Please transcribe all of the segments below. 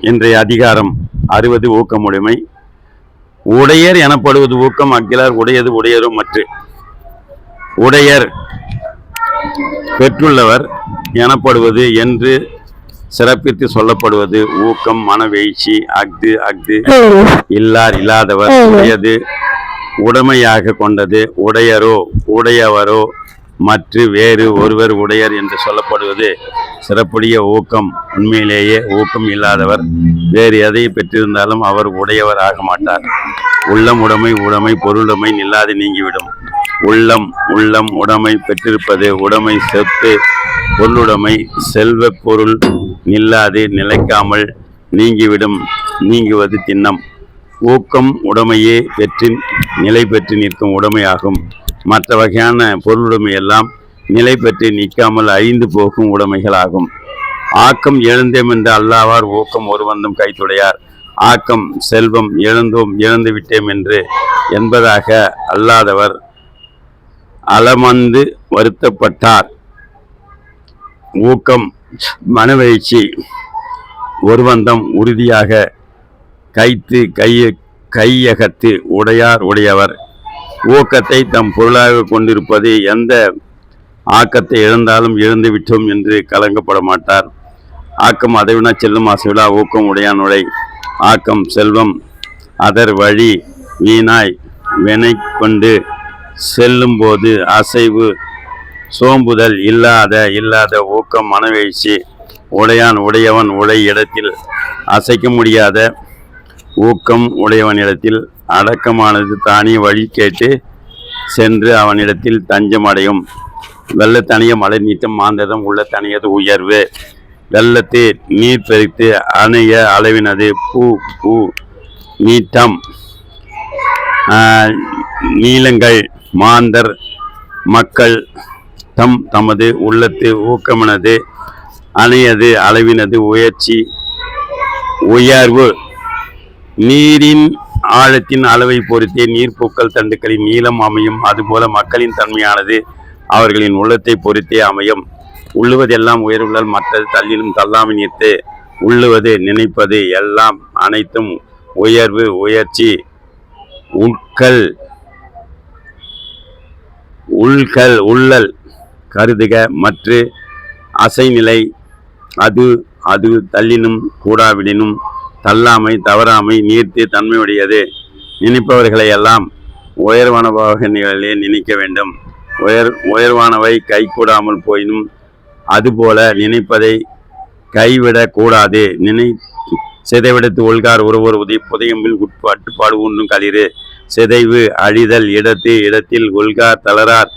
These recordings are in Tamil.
இன்றைய அதிகாரம் அறுபது ஊக்கமுடைமை. உடையர் எனப்படுவது ஊக்கம் அக்கிலார் உடையது உடையரும் மற்ற. உடையர் பெற்றுள்ளவர் எனப்படுவது என்று சிறப்பித்து சொல்லப்படுவது ஊக்கம் மனவீழ்ச்சி அஃது அஃது. இல்லார் இல்லாதவர் உடையது உடைமையாக கொண்டது உடையரோ உடையவரோ. மற்ற வேறு ஒருவர் உடையர் என்று சொல்லப்படுவது சிறப்புடைய ஊக்கம். உண்மையிலேயே ஊக்கம் இல்லாதவர். வேறு எதை பெற்றிருந்தாலும் அவர் உடையவர் ஆக மாட்டார். உள்ளம் உடைமை உடைமை பொருளுடைமை நில்லாது நீங்கிவிடும். உள்ளம் உள்ளம் உடைமை பெற்றிருப்பது உடைமை செத்து பொருளுடைமை செல்வ பொருள் நில்லாது நிலைக்காமல் நீங்கிவிடும் நீங்குவது திண்ணம். ஊக்கம் உடைமையே பெற்றின் நிலை பெற்று நிற்கும் உடைமையாகும். மற்ற வகையான பொருளுடைமை எல்லாம் நிலை பெற்று நிற்காமல் அழிந்து போகும் உடைமைகளாகும். ஆக்கம் எழுந்தேம் என்று அல்லாவார் ஊக்கம் ஒருவந்தம் கைத்துடையார் ஆக்கம் செல்வம் எழுந்தோம் இழந்து விட்டேம் என்று என்பதாக அல்லாதவர் அலமந்து வருத்தப்பட்டார். ஊக்கம் மனவெழுச்சி ஒருவந்தம் உறுதியாக கைத்து கைய கையகத்து உடையார் உடையவர். ஊக்கத்தை தம் பொருளாக கொண்டிருப்பது எந்த ஆக்கத்தை இழந்தாலும் இழந்து விட்டோம் என்று கலங்கப்பட மாட்டார். ஆக்கம் அதைவினா செல்லும் அசைவிலா ஊக்கம் உடையானுடை. ஆக்கம் செல்வம் அதர் வழி வீணாய் வினை கொண்டு செல்லும்போது அசைவு சோம்புதல் இல்லாத இல்லாத ஊக்கம் மனவீழ்ச்சி உடையான் உடையவன் உடை இடத்தில் அசைக்க முடியாத ஊக்கம் உடையவன் இடத்தில் அடக்கமானது தானே வழி கேட்டு சென்று அவனிடத்தில் தஞ்சம் அடையும். வெள்ளத்தனிய மலை நீட்டம் மாந்ததம் உள்ள தனியது உயர்வு. வெள்ளத்தை நீர் பெருத்து அணைய அளவினது பூ பூ நீட்டம். நீளங்கள் மாந்தர் மக்கள் தம் தமது உள்ளத்து ஊக்கமனது அணையது அளவினது உயர்ச்சி உயர்வு. நீரின் ஆழத்தின் அளவை பொறுத்தே நீர்ப்பூக்கள் தண்டுக்களின் நீளம் அமையும். அதுபோல மக்களின் தன்மையானது அவர்களின் உள்ளத்தை பொறுத்தே அமையும். உள்ளுவதெல்லாம் உயர்வுள்ளல் மற்றது தள்ளிலும் தள்ளாமல் நிறுத்து உள்ளுவது நினைப்பது எல்லாம் அனைத்தும் உயர்வு உயர்ச்சி உட்கல் உள்கல் உள்ளல் கருதுக. மற்ற அசைநிலை அது அது தள்ளினும் கூடாவிடினும் தள்ளாமை தவறாமை நீர்த்து தன்மையுடையது. நினைப்பவர்களை எல்லாம் உயர்வானவாக நிலையிலே நினைக்க வேண்டும். உயர் உயர்வானவை கைகூடாமல் போயினும் அதுபோல நினைப்பதை கைவிடக்கூடாது. நினை சிதைவிடத்து ஒல்கார் ஒருவர் உதய புதையம்பில் உட்பாட்டுப்பாடு உண்ணும் களிறு. சிதைவு அழிதல் இடத்து இடத்தில் ஒல்கார் தளரார்.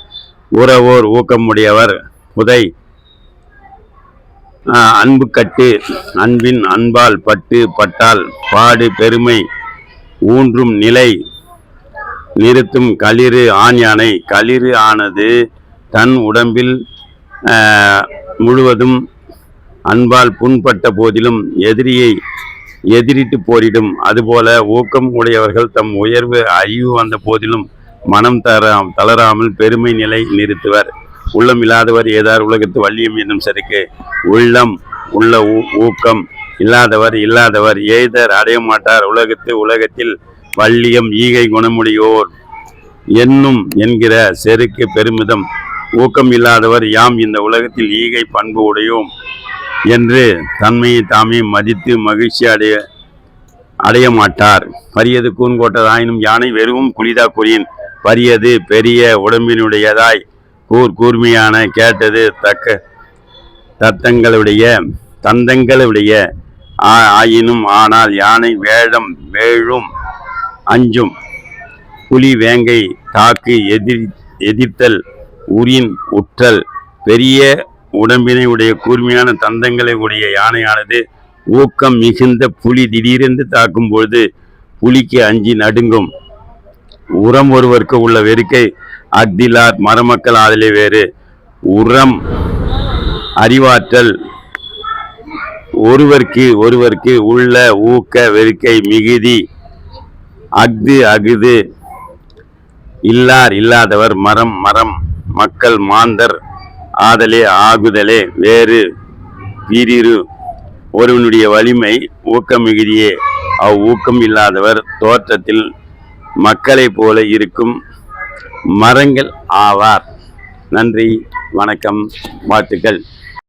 உறவோர் ஊக்கமுடையவர். புதை அன்பு கட்டு அன்பின் அன்பால் பட்டு பட்டால் பாடு பெருமை ஊன்றும் நிலை நிறுத்தும் களிறு ஆண் யானை. களிறு ஆனது தன் உடம்பில் முழுவதும் அன்பால் புண்பட்ட போதிலும் எதிரியை எதிரிட்டு போரிடும். அதுபோல ஊக்கம் உடையவர்கள் தம் உயர்வு அழிவு வந்த போதிலும் மனம் தர தளராமல் பெருமை நிலை நிறுத்துவர். உள்ளம் இல்லாதவர் ஏதார் உலகத்து வள்ளியம் என்னும் செருக்கு உள்ளம் உள்ள ஊ- ஊக்கம் இல்லாதவர் இல்லாதவர். ஏதர் அடைய மாட்டார் உலகத்து உலகத்தில் வள்ளியம் ஈகை குணமுடையோர் என்னும் என்கிற செருக்கு பெருமிதம். ஊக்கம் இல்லாதவர் யாம் இந்த உலகத்தில் ஈகை பண்பு உடையோம் என்று தன்மையை தாமே மதித்து மகிழ்ச்சி அடைய அடைய மாட்டார். பரியது கூன்கோட்டதாயினும் யானை வெறும் குளிதா குறியின் பரியது பெரிய உடம்பினுடையதாய் கூர் கூர்மையான கேட்டது தக்க தத்தங்களுடைய தந்தங்களுடைய ஆ- ஆயினும் ஆனால் யானை வேடம் வேழும் அஞ்சும். புலி வேங்கை தாக்கு எதிர் எதிர்த்தல் உரின் உற்றல். பெரிய உடம்பினை உடைய கூர்மையான தந்தங்களை உடைய யானையானது ஊக்கம் மிகுந்த புலி திடீரென்று தாக்கும் பொழுது புலிக்கு அஞ்சி நடுங்கும். உரம் ஒருவருக்கு உள்ள வெறுக்கை அக்திலார் மரமக்கள் ஆதலே வேறு. உரம் அறிவாற்றல் ஒருவருக்கு ஒருவருக்கு உள்ள ஊக்க வெறுக்கை மிகுதி அஃது அகுது இல்லார் இல்லாதவர் மரம் மரம் மக்கள் மாந்தர் ஆதலே ஆகுதலே வேறு வீரிரு ஒருவனுடைய வலிமை ஊக்கம் மிகுதியே. அவ் ஊக்கம் இல்லாதவர் தோற்றத்தில் மக்களைப் போல இருக்கும். மரங்கள் ஆவார். நன்றி வணக்கம் வாழ்த்துக்கள்.